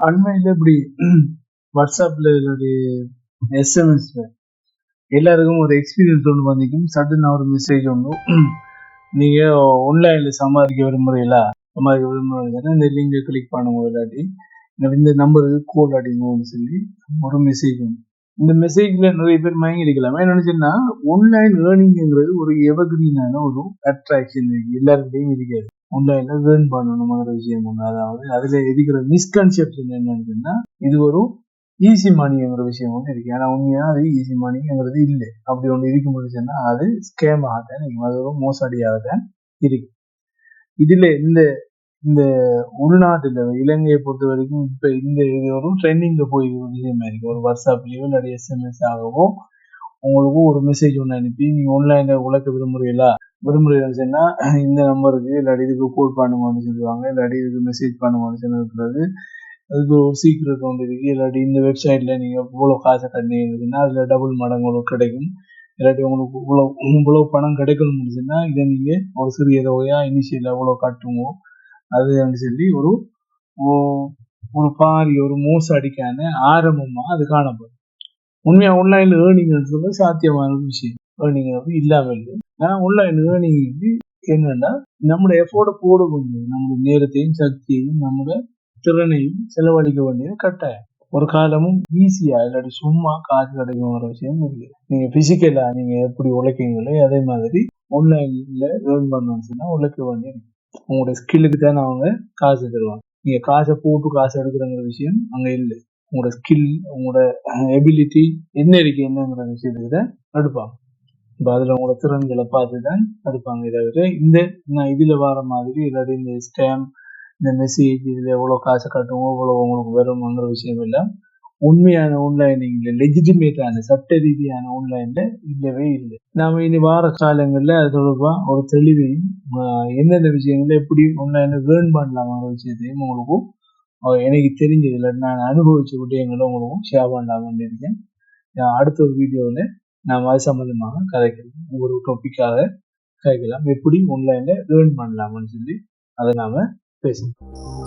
அண்மையில் இப்படி வாட்ஸ்அப்பில் என்னுடைய எஸ்எம்எஸ்ல எல்லாருக்கும் ஒரு எக்ஸ்பீரியன்ஸ் ஒன்று வந்திக்கும் சடனாக ஒரு மெசேஜ் ஒன்று நீங்கள் ஆன்லைனில் சம்பாதிக்க விரும்புகிறீங்களா சம்பாதிக்க விரும்புகிறீங்கன்னா இந்த லிங்கை கிளிக் பண்ணுங்க இல்லாட்டி இந்த நம்பருக்கு கோல் அடிங்கன்னு சொல்லி ஒரு மெசேஜ் ஒன்று இந்த மெசேஜ்ல நிறைய பேர் மயங்கி என்ன என்னன்னு ஆன்லைன் ஏர்னிங்கிறது ஒரு எவர்கிரீனான ஒரு அட்ராக்ஷன் எல்லாருக்கிட்டையும் இருக்காது. ஆன்லைன்ல ஏர்ன் பண்ணணுங்கிற விஷயம் ஒன்று அதாவது அதுல இருக்கிற மிஸ்கன்செப்ஷன் என்னன்னு இது ஒரு ஈஸி மணிங்கிற விஷயம் ஒன்று இருக்கு. ஏன்னா உண்மையாக அது ஈஸி மணிங்கிறது இல்லை. அப்படி ஒன்று இருக்க முடிச்சுன்னா அது ஸ்கேம் ஆகத்தான் அது ஒரு மோசடியாக தான் இருக்கு. இதுல இந்த இந்த உள்நாட்டில் இலங்கையை பொறுத்த வரைக்கும் இப்போ இந்த இது ஒரு ட்ரெண்டிங்கில் போய் விஷயமா இருக்கு. ஒரு வாட்ஸ்அப்லேயோ இல்லாட்டி எஸ்எம்எஸ் ஆகவோ உங்களுக்கு ஒரு மெசேஜ் ஒன்று அனுப்பி நீங்கள் ஆன்லைன்ல உழைக்க விரும்புகிறீங்களா விடுமுறை வந்துச்சுன்னா இந்த நம்பருக்கு இல்லாட்டி இதுக்கு கோல் பண்ணுங்கன்னு சொல்லுவாங்க இல்லாட்டி இதுக்கு மெசேஜ் பண்ணுங்கன்னு சொல்லிருக்கிறது அதுக்கு ஒரு சீக்ரெட் ஒன்று இருக்கு இல்லாட்டி இந்த வெப்சைட்ல நீங்க இவ்வளோ காசை கட்டினீங்கன்னா அதுல டபுள் மடங்கு உங்களுக்கு கிடைக்கும். இல்லாட்டி உங்களுக்கு இவ்வளோ இவ்வளோ பணம் கிடைக்கணும் முடிச்சுன்னா இதை நீங்க ஒரு சிறிய தொகையா இனிஷியல் எவ்வளோ கட்டுமோ வந்து சொல்லி ஒரு ஒரு பாரி ஒரு மோசடிக்கான ஆரம்பமா அது காணப்படும். உண்மையா ஆன்லைன்ல ஏர்னிங் சொல்ல சாத்தியமான விஷயம். ஏர்னிங் வந்து இல்லாம இல்லை. ஆனா ஆன்லைன் ஏர்னிங் என்னன்னா நம்மளோட எஃபோர்ட போட முடியும் நம்மளுடைய நேரத்தையும் சக்தியையும் நம்மளோட திறனையும் செலவழிக்க வேண்டியது கட்டாயம். ஒரு காலமும் ஈஸியா இல்லாட்டி சும்மா காசு கிடைக்குங்கிற விஷயம் இல்லை. நீங்க பிசிக்கலா நீங்க எப்படி உழைக்கீங்களோ அதே மாதிரி ஆன்லைன்ல ஏர்ன் பண்ணணும்னு உழைக்க வேண்டியது உங்களோட ஸ்கில்லுக்கு தானே அவங்க காசு தருவாங்க. நீங்க காசை போட்டு காசு எடுக்கிறங்கிற விஷயம் அங்க இல்லை. உங்களோட ஸ்கில் உங்களோட எபிலிட்டி என்ன இருக்கு என்னங்கிற விஷயத்துக்கு தான் எடுப்பாங்க. இப்போ அதில் உங்களோட திறன்களை பார்த்து தான் எடுப்பாங்க. இதை இந்த நான் இதில் வர மாதிரி இல்லாட்டி இந்த ஸ்டேம் இந்த மெசேஜ் இதில் எவ்வளோ காசு கட்டுவோம் எவ்வளோ உங்களுக்கு வரும்ங்கிற விஷயம் எல்லாம் உண்மையான ஆன்லைனிங்ல லெஜிட்டிமேட்டான சட்ட ரீதியான ஆன்லைன்ல இல்லவே இல்லை. நாம இனி வார காலங்களில் அது தொடர்பாக ஒரு தெளிவையும் எந்தெந்த விஷயங்கள்ல எப்படி ஆன்லைன்ல வேர்ன் பண்ணலாமாங்கிற விஷயத்தையும் உங்களுக்கும் எனக்கு தெரிஞ்சதுல நான் அனுபவிச்ச விடயங்களும் உங்களுக்கும் ஷேர் பண்ணலாம்னு இருக்கேன். அடுத்த ஒரு வீடியோவில் நாம் அது சம்மந்தமாக கதைக்கலாம் ஒரு டாபிக்காக கதைக்கலாம் எப்படி ஆன்லைனில் ஏர்ன் பண்ணலாம்னு சொல்லி அதை நாம் பேசலாம்